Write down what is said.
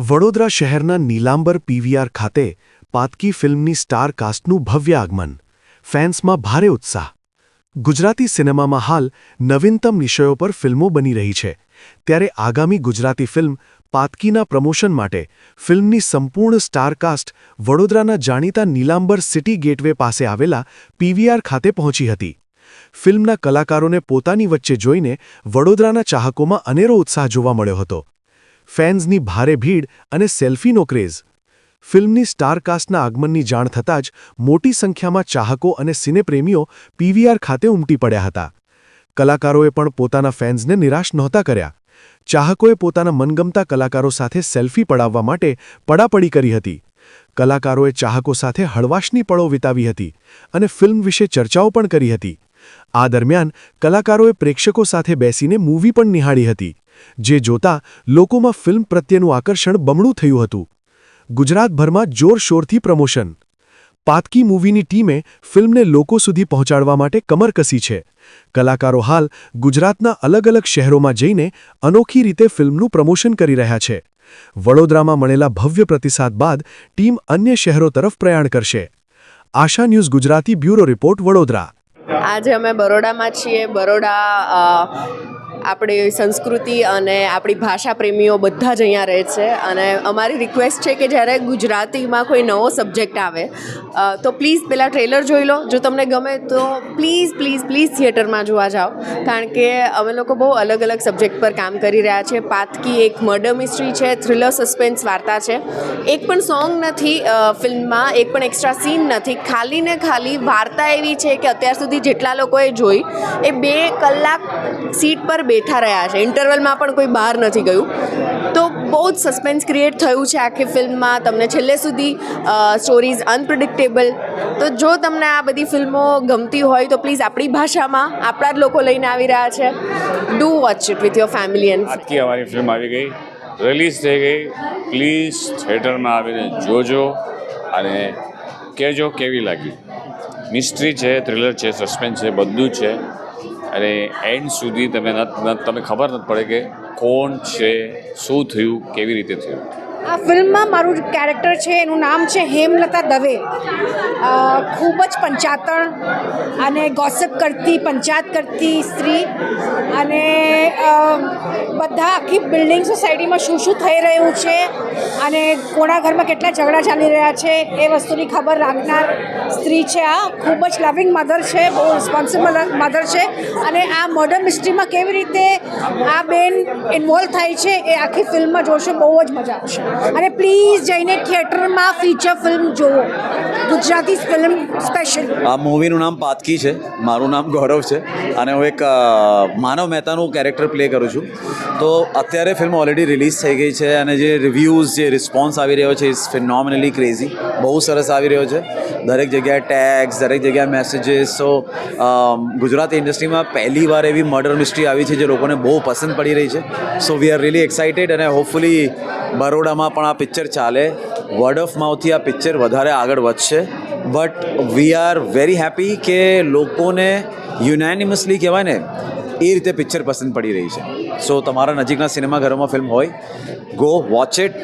વડોદરા શહેરના નીલાંબર પીવીઆર ખાતે પાતકી ફિલ્મની સ્ટાર કાસ્ટનું ભવ્ય આગમન. ફેન્સમાં ભારે ઉત્સાહ. ગુજરાતી સિનેમામાં હાલ નવીનતમ વિષયો પર ફિલ્મો બની રહી છે. ત્યારે આગામી ગુજરાતી ફિલ્મ પાતકીના પ્રમોશન માટે ફિલ્મની સંપૂર્ણ સ્ટારકાસ્ટ વડોદરાના જાણીતા નીલાંબર સિટી ગેટવે પાસે આવેલા પીવીઆર ખાતે પહોંચી હતી. ફિલ્મના કલાકારોને પોતાની વચ્ચે જોઈને વડોદરાના ચાહકોમાં અનેરો ઉત્સાહ જોવા મળ્યો હતો. ફેન્સની ભારે ભીડ અને સેલ્ફીનો ક્રેઝ. ફિલ્મની સ્ટારકાસ્ટના આગમનની જાણ થતાં જ મોટી સંખ્યામાં ચાહકો અને સિનેપ્રેમીઓ પીવીઆર ખાતે ઉમટી પડ્યા હતા. કલાકારોએ પણ પોતાના ફેન્સને નિરાશ નહોતા કર્યા. ચાહકોએ પોતાના મનગમતા કલાકારો સાથે સેલ્ફી પડાવવા માટે પડાપડી કરી હતી. કલાકારોએ ચાહકો સાથે હળવાશની પળો વિતાવી હતી અને ફિલ્મ વિશે ચર્ચાઓ પણ કરી હતી. આ દરમિયાન કલાકારોએ પ્રેક્ષકો સાથે બેસીને મૂવી પણ નિહાળી હતી. જે જોતા લોકોમાં ફિલ્મ પ્રત્યેનું આકર્ષણ બમણું થયું હતું. ગુજરાતભરમાં જોરશોરથી પ્રમોશન. પાતકી મૂવીની ટીમે ફિલ્મને લોકો સુધી પહોંચાડવા માટે કમર કસી છે. કલાકારો હાલ ગુજરાતના અલગ અલગ શહેરોમાં જઈને અનોખી રીતે ફિલ્મનું પ્રમોશન કરી રહ્યા છે. વડોદરામાં મળેલા ભવ્ય પ્રતિસાદ બાદ ટીમ અન્ય શહેરો તરફ પ્રયાણ કરશે. આશા news Gujarati bureau report Vadodara. આજે અમે બરોડામાં છીએ. બરોડા આપણી સંસ્કૃતિ અને આપણી ભાષા પ્રેમીઓ બધા જ અહીંયા રહે છે. અને અમારી રિક્વેસ્ટ છે કે જ્યારે ગુજરાતીમાં કોઈ નવો સબ્જેક્ટ આવે તો પ્લીઝ પહેલાં ટ્રેલર જોઈ લો. જો તમને ગમે તો પ્લીઝ પ્લીઝ પ્લીઝ થિયેટરમાં જોવા જાઓ. કારણ કે અમે લોકો બહુ અલગ અલગ સબ્જેક્ટ પર કામ કરી રહ્યા છે. પાતકી એક મર્ડર મિસ્ટ્રી છે થ્રિલર સસ્પેન્સ વાર્તા છે. એક પણ સોંગ નથી ફિલ્મમાં, એક પણ એક્સ્ટ્રા સીન નથી. ખાલી ને ખાલી વાર્તા એવી છે કે અત્યાર સુધી જેટલા લોકોએ જોઈ, એ બે કલાક સીટ પર બેઠા રહ્યા છે. ઇન્ટરવલમાં પણ કોઈ બહાર નથી ગયું. તો બહુ જ સસ્પેન્સ ક્રિએટ થયું છે આખી ફિલ્મમાં. તમને છેલ્લે સુધી સ્ટોરીઝ અનપ્રિડિક્ટેબલ તો જો તમને આ બધી ફિલ્મો ગમતી હોય તો પ્લીઝ આપણી ભાષામાં આપણા જ લોકો લઈને આવી રહ્યા છે. Do watch it with your family and આજથી અમારી ફિલ્મ આવી ગઈ. રિલીઝ થઈ ગઈ. પ્લીઝ થિયેટરમાં આવીને જોજો અને કહેજો કેવી લાગી. મિસ્ટ્રી છે થ્રિલર છે સસ્પેન્સ છે, બધું છે. અને એન્ડ સુધી તમે ન ન- તમે ખબર નથી પડે કે કોણ છે, શું થયું, કેવી રીતે થયું. આ ફિલ્મમાં મારું કેરેક્ટર છે, એનું નામ છે હેમલતા દવે. ખૂબ જ પંચાતણ અને ગોસપ કરતી, પંચાયત કરતી સ્ત્રી. અને બધા આખી બિલ્ડિંગ સોસાયટીમાં શું શું થઈ રહ્યું છે અને કોના ઘરમાં કેટલા ઝઘડા ચાલી રહ્યા છે, એ વસ્તુની ખબર રાખનાર સ્ત્રી છે આ. ખૂબ જ લવિંગ મધર છે, બહુ રિસ્પોન્સિબલ મધર છે. અને આ મોડર્ન મિસ્ટ્રીમાં કેવી રીતે આ બેન ઇન્વોલ્વ થાય છે, એ આખી ફિલ્મમાં જોશો, બહુ જ મજા આવશે. અને પ્લીઝ જઈને થિયેટરમાં ફીચર ફિલ્મ જુઓ. ગુજરાતી ફિલ્મ સ્પેશિયલ આ મૂવીનું નામ પાતકી છે. મારું નામ ગૌરવ છે. અને હું એક માનવ મહેતાનું કેરેક્ટર પ્લે કરું છું. તો અત્યારે ફિલ્મ ઓલરેડી રિલીઝ થઈ ગઈ છે અને જે રિવ્યૂઝ જે રિસ્પોન્સ આવી રહ્યો છે ઇઝ ફિનોમિનલી ક્રેઝી બહુ સરસ આવી રહ્યો છે. દરેક જગ્યાએ ટેગ્સ દરેક જગ્યાએ મેસેજીસ સો ગુજરાતી ઇન્ડસ્ટ્રીમાં પહેલી વાર એવી મર્ડર મિસ્ટ્રી આવી છે જે લોકોને બહુ પસંદ પડી રહી છે. So we are really excited અને હોપફુલી બરોડામાં પણ આ પિક્ચર ચાલે. વર્ડ ઓફ માઉથથી આ પિક્ચર વધારે આગળ વધશે. But we are very happy કે લોકોને યુનાનિમસલી કહેવાય ને, એ રીતે પિક્ચર પસંદ પડી રહી છે. સો તમારા નજીકના સિનેમાઘરોમાં ફિલ્મ હોય ગો વોચ ઇટ